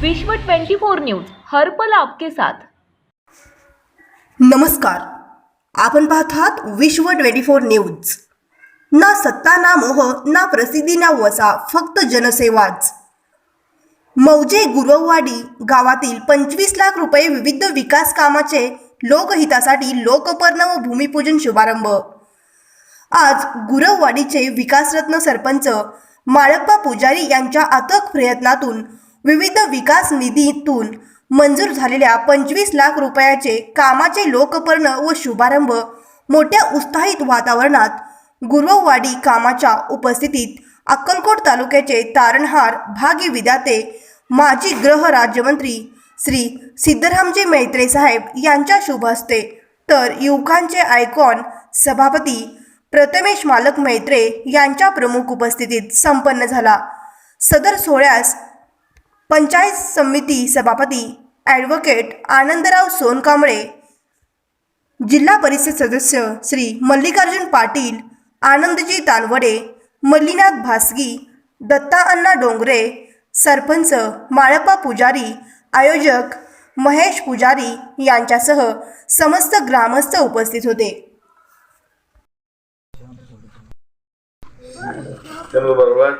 विश्व 24 न्यूज हर पल आपके साथ. नमस्कार. आपण पाहत आहात विश्व ट्वेंटी फोर न्यूज. ना सत्ता ना मोह ना प्रसिद्धी ना वसा फक्त जनसेवाच. मौजे गुरववाडी गावातील पंचवीस लाख रुपये विविध विकास कामाचे लोकहितासाठी लोकपर्ण व भूमिपूजन शुभारंभ. आज गुरववाडीचे विकासरत्न सरपंच माळप्पा पुजारी यांच्या अथक प्रयत्नातून विविध विकास निधीतून मंजूर झालेल्या पंचवीस लाख रुपयाचे कामाचे लोकपर्ण व शुभारंभ मोठ्या उत्साहित वातावरणात गुरववाडी कामाच्या उपस्थितीत अक्कलकोट तालुक्याचे तारणहार भागी विधाते माजी गृह राज्यमंत्री श्री सिद्धरामजी मैत्रे साहेब यांच्या शुभ हस्ते तर युवकांचे आयकॉन सभापती प्रथमेश मालक मैत्रे यांच्या प्रमुख उपस्थितीत संपन्न झाला. सदर सोहळ्यास पंचायत समिती सभापती ॲडव्होकेट आनंदराव सोनकांबळे जिल्हा परिषद सदस्य श्री मल्लिकार्जुन पाटील आनंदजी तानवडे मल्लीनाथ भासगी दत्ता अन्ना डोंगरे सरपंच माळप्पा पुजारी आयोजक महेश पुजारी यांच्यासह समस्त ग्रामस्थ उपस्थित होते.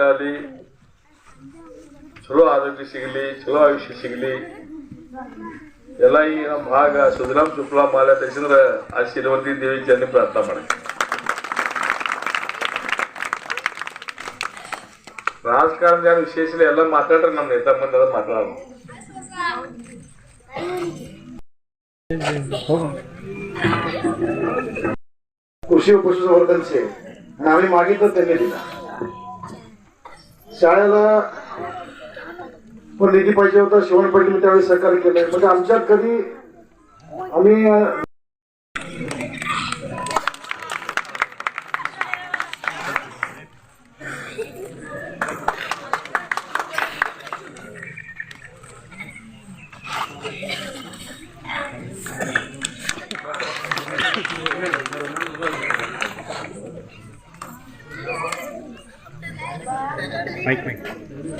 आली. ಚಲೋ ಆರೋಗ್ಯ ಸಿಗಲಿ, ಚಲೋ ಆಯುಷ್ಯ ಸಿಗಲಿ. ಎಲ್ಲ ಈ ನಮ್ಮ ಭಾಗ ಸುಧರಾಮ್ ಶುಕ್ಲಾ ಮಾಲೆ ತೆಗೆಸಿದ್ರೆ ಆ ದೇವಿ ಜನ ಪ್ರಾರ್ಥನೆ ಮಾಡಿ ರಾಜಕಾರಣದ ಯಾರು ಎಲ್ಲ ಮಾತಾಡ್ರೆ, ನಮ್ಮ ನೇತಾ ಮಂದ ಮಾತಾಡೋದು ಕೃಷಿ ಕೃಷಿ ಹೊರತನ್ಸಿ ನಾವೇ ಮಾಡಿದ್ದು ತೆಗೆದಿಲ್ಲ ಶಾಲೆನ पण निधी पाहिजे होता शिवण पाटील मी त्यावेळी सहकार्य केलंय. म्हणजे आमच्यात कधी आम्ही अं,